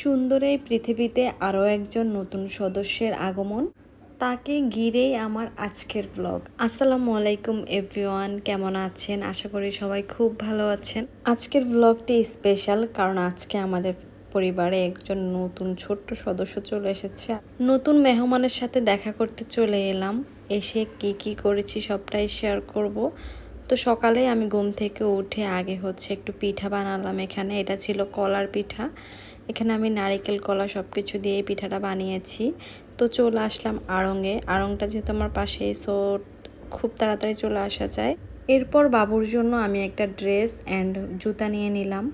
সুন্দর এই পৃথিবীতে আরও একজন নতুন সদস্যের আগমন, তাকে ঘিরেই আমার আজকের ব্লগ আসসালামু আলাইকুম এভরিওয়ান, কেমন আছেন? আশা করি সবাই খুব ভালো আছেন। আজকের ব্লগটি স্পেশাল কারণ আজকে আমাদের পরিবারে একজন নতুন ছোট্ট সদস্য চলে এসেছে। নতুন মেহমানের সাথে দেখা করতে চলে এলাম। এসে কি কি করেছি সবটাই শেয়ার করব। তো সকালে আমি ঘুম থেকে উঠে আগে হচ্ছে একটু পিঠা বানালাম এখানে। এটা ছিল কলার পিঠা। এখানে আমি নারিকেল, কলা সব কিছু দিয়ে পিঠাটা বানিয়েছি। তো চলে আসলাম আড়ঙে আড়ংটা যেহেতু আমার পাশেই সো খুব তাড়াতাড়ি চলে আসা যায়। এরপর বাবুর জন্য আমি একটা ড্রেস অ্যান্ড জুতা নিয়ে নিলাম।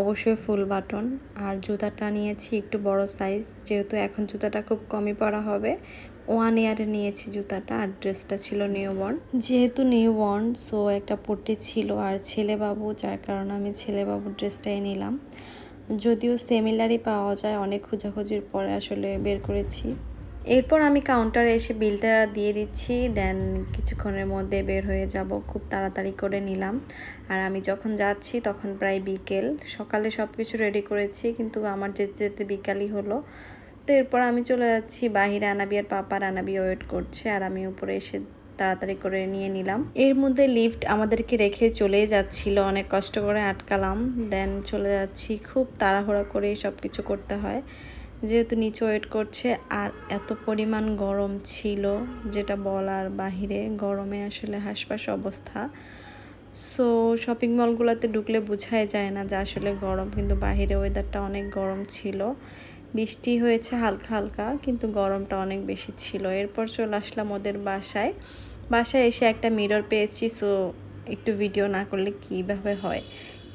অবশ্যই ফুল বাটন। আর জুতাটা নিয়েছি একটু বড় সাইজ যেহেতু এখন জুতাটা খুব কমই পরা হবে। ওয়ান ইয়ারে নিয়েছি জুতাটা, আর ড্রেসটা ছিল নিউ বর্ন যেহেতু নিউ বর্ন সো একটা পট্টি ছিল আর ছেলে বাবু যার কারণে আমি ছেলে বাবুর ড্রেসটাই নিলাম। যদিও সেমিলারই পাওয়া যায়, অনেক খোঁজাখুঁজির পরে আসলে বের করেছি। এরপর আমি কাউন্টারে এসে বিলটা দিয়ে দিচ্ছি দেন কিছুক্ষণের মধ্যে বের হয়ে যাব, খুব তাড়াতাড়ি করে নিলাম। আর আমি যখন যাচ্ছি, তখন প্রায় বিকেল। সকালে সব কিছু রেডি করেছি, কিন্তু আমার যেতে যেতে বিকালই হলো। তো এরপর আমি চলে যাচ্ছি বাহিরে, আনাবি আর পাপার আনাবি ওয়েট করছে, আর আমি উপরে এসে তাড়াতাড়ি করে নিয়ে নিলাম। এর মধ্যে লিফট আমাদেরকে রেখে চলেই যাচ্ছিল, অনেক কষ্ট করে আটকালাম। দেন চলে যাচ্ছি, খুব তাড়াহুড়া করেই সব কিছু করতে হয়। যেহেতু নিচে ওয়েট করছে, আর এত পরিমাণ গরম ছিল, যেটা বলার বাহিরে, গরমে আসলে হাসপাস অবস্থা। সো শপিং মলগুলোতে ঢুকলে বোঝাই যায় না যে আসলে গরম, কিন্তু বাহিরে ওয়েদারটা অনেক গরম ছিল। বৃষ্টি হয়েছে হালকা হালকা, কিন্তু গরমটা অনেক বেশি ছিল। এরপর চলে আসলাম ওদের বাসায়। বাসায় এসে একটা মিরর পেয়েছি সো একটু ভিডিও না করলে কীভাবে হয়?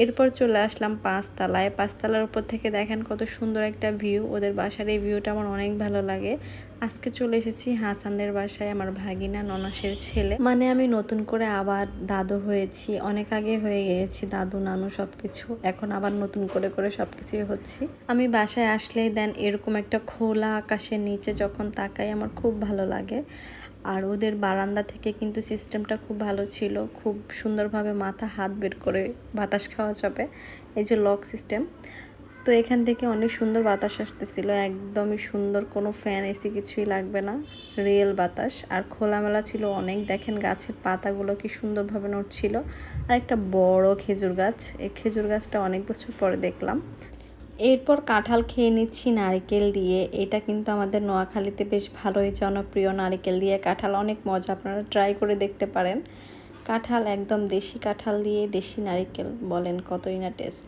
এরপর চলে আসলাম পাঁচতলায়। পাঁচতলার উপর থেকে দেখেন কত সুন্দর একটা ভিউ ওদের বাসার এই ভিউটা আমার অনেক ভালো লাগে। আজকে চলে এসেছি হাসানদের বাসায়, আমার ভাগিনা ননাসের ছেলে। মানে আমি নতুন করে আবার দাদু হয়েছি, অনেক আগে হয়ে গিয়েছি, দাদু, নানু সব কিছু এখন আবার নতুন করে করে সব কিছুই হচ্ছি। আমি বাসায় আসলেই দেন এরকম একটা খোলা আকাশের নিচে যখন তাকাই আমার খুব ভালো লাগে। আর ওদের বারান্দা থেকে কিন্তু সিস্টেমটা খুব ভালো ছিল। খুব সুন্দরভাবে মাথা, হাত বের করে বাতাস খাওয়া যাবে। এই যে লক সিস্টেম তো এখান থেকে অনেক সুন্দর বাতাস আসতেছিল, একদমই সুন্দর, কোনো ফ্যান এসি কিছুই লাগবে না রিয়েল বাতাস। আর খোলামেলা ছিল অনেক, দেখেন গাছের পাতাগুলো কি সুন্দরভাবে নড়ছিল। আর একটা বড় খেজুর গাছ, এই খেজুর গাছটা অনেক বছর পরে দেখলাম। এরপর কাঁঠাল খেয়ে নিচ্ছি নারিকেল দিয়ে, এটা কিন্তু আমাদের নোয়াখালীতে বেশ ভালোই জনপ্রিয় নারিকেল দিয়ে কাঁঠাল, অনেক মজা, আপনারা ট্রাই করে দেখতে পারেন। কাঁঠাল একদম দেশি কাঁঠাল দিয়ে দেশি নারিকেল বলেন কতই না টেস্ট।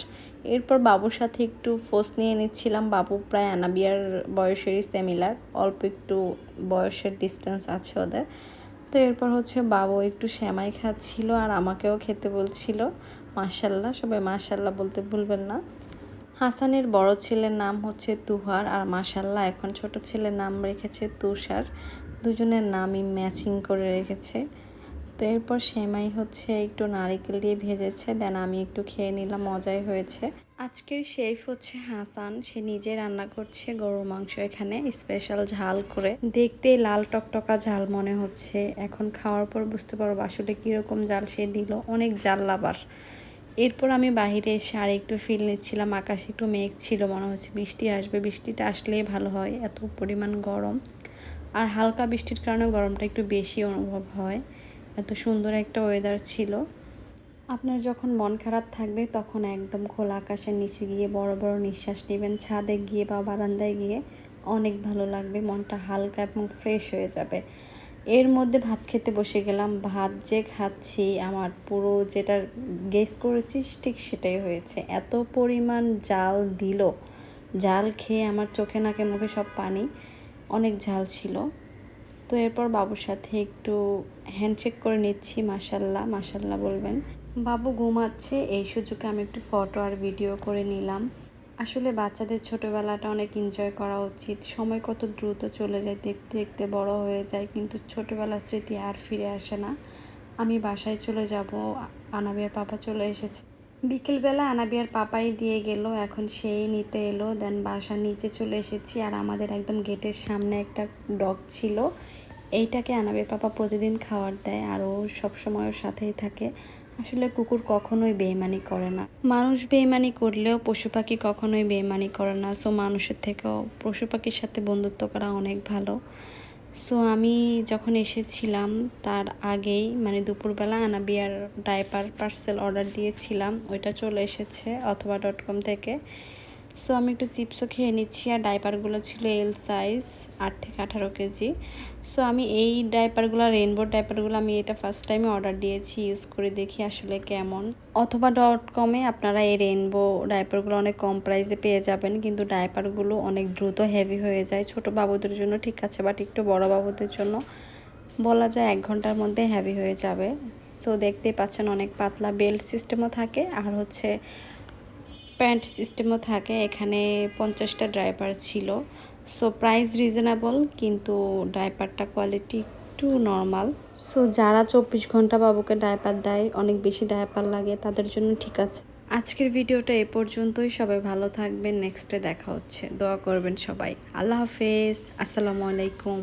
এরপর বাবুর সাথে একটু ফোস নিয়ে নিচ্ছিলাম। বাবু প্রায় আনাবিয়ার বয়সেরই সেমিলার অল্প একটু বয়সের ডিস্টেন্স আছে ওদের। তো এরপর হচ্ছে বাবু একটু শ্যামাই খাচ্ছিল আর আমাকেও খেতে বলছিল। মার্শাল্লাহ সবাই মার্শাল্লাহ বলতে ভুলবেন না। হাসানের বড় ছেলের নাম হচ্ছে তুহার আর মাসাল্লাহ এখন ছোট ছেলের নাম রেখেছে তুষার। দুজনের নামই ম্যাচিং করে রেখেছে। তো এরপর সেমাই হচ্ছে, একটু নারিকেল দিয়ে ভেজেছে, দেন আমি একটু খেয়ে নিলাম, মজাই হয়েছে। আজকের শেফ হচ্ছে হাসান, সে নিজে রান্না করছে গরুর মাংস এখানে স্পেশাল ঝাল করে। দেখতে লাল টকটকা ঝাল মনে হচ্ছে, এখন খাওয়ার পর বুঝতে পারব আসলে কীরকম জাল সে দিল, অনেক জাল লাবার এরপর আমি বাহিরে এসে আর একটু ফিল নিচ্ছিলাম, আকাশে একটু মেঘ ছিল, মনে হচ্ছে বৃষ্টি আসবে, বৃষ্টিটা আসলেই ভালো হয়, এত পরিমাণ গরম। আর হালকা বৃষ্টির কারণে গরমটা একটু বেশি অনুভব হয়। এত সুন্দর একটা ওয়েদার ছিল। আপনার যখন মন খারাপ থাকবে, তখন একদম খোলা আকাশের নিচে গিয়ে বড় বড় নিঃশ্বাস নেবেন। ছাদে গিয়ে বা বারান্দায় গিয়ে অনেক ভালো লাগবে, মনটা হালকা এবং ফ্রেশ হয়ে যাবে। এর মধ্যে ভাত খেতে বসে গেলাম। ভাত যে খাচ্ছি, আমার পুরো যেটা গেস করেছি, ঠিক সেটাই হয়েছে। এত পরিমাণ জাল দিল। জাল খেয়ে আমার চোখে নাকে মুখে সব পানি, অনেক ঝাল ছিল। তো এরপর বাবুর সাথে একটু হ্যান্ডশেক করে নিচ্ছি মাসাল্লাহ মাসাল্লাহ বলবেন। বাবু ঘুমাচ্ছে, এই সুযোগে আমি একটু ফটো আর ভিডিও করে নিলাম। আসলে বাচ্চাদের ছোটোবেলাটা অনেক এনজয় করা উচিত। সময় কত দ্রুত চলে যায়, দেখতে দেখতে বড় হয়ে যায়, কিন্তু ছোটোবেলার স্মৃতি আর ফিরে আসে না। আমি বাসায় চলে যাব আনাবিয়ার পাপা চলে এসেছে। বিকেলবেলা আনাবিয়ার পাপাই দিয়ে গেল, এখন সেই নিতে এলো। দেন বাসার নিচে চলে এসেছি আর আমাদের একদম গেটের সামনে একটা ডগ ছিল। এইটাকে আনাবিয়ার পাপা প্রতিদিন খাবার দেয় আর ও সবসময় ওর সাথেই থাকে। আসলে কুকুর কখনোই বেইমানি করে না। মানুষ বেইমানি করলেও পশু পাখি কখনোই বেইমানি করে না। সো মানুষের থেকেও পশু পাখির সাথে বন্ধুত্ব করা অনেক ভালো। সো আমি যখন এসেছিলাম, তার আগেই মানে দুপুরবেলা আনাবিয়ার ডাইপার পার্সেল অর্ডার দিয়েছিলাম, ওইটা চলে এসেছে অথবা ডট কম থেকে। সো আমি একটু চিপসও খেয়ে নিচ্ছি আর ডাইপারগুলো ছিল এল সাইজ আট থেকে আঠারো কেজি। সো আমি এই ডাইপারগুলো রেনবো ডাইপারগুলো আমি এটা ফার্স্ট টাইমে অর্ডার দিয়েছি। ইউজ করে দেখি আসলে কেমন। অথবা ডট কমে আপনারা এই রেনবো ডাইপারগুলো অনেক কম প্রাইসে পেয়ে যাবেন, কিন্তু ডাইপারগুলো অনেক দ্রুত হেভি হয়ে যায়। ছোট বাবুদের জন্য ঠিক আছে বাট একটু বড় বাবুদের জন্য বলা যায় এক ঘণ্টার মধ্যে হ্যাভি হয়ে যাবে। সো দেখতেই পাচ্ছেন অনেক পাতলা বেল্ট সিস্টেমও থাকে। আর হচ্ছে প্যান্ট সিস্টেমও থাকে, এখানে পঞ্চাশটা ড্রাইভার ছিল। সো প্রাইস রিজনেবল কিন্তু ড্রাইপারটা কোয়ালিটি একটু নর্মাল সো যারা চব্বিশ ঘণ্টা বাবুকে ডাইপার দেয়, অনেক বেশি ডাইপার লাগে, তাদের জন্য ঠিক আছে। আজকের ভিডিওটা এ পর্যন্তই, সবাই ভালো থাকবেন নেক্সটে দেখা হচ্ছে। দোয়া করবেন সবাই। আল্লাহ হাফেজ, আসসালামু আলাইকুম।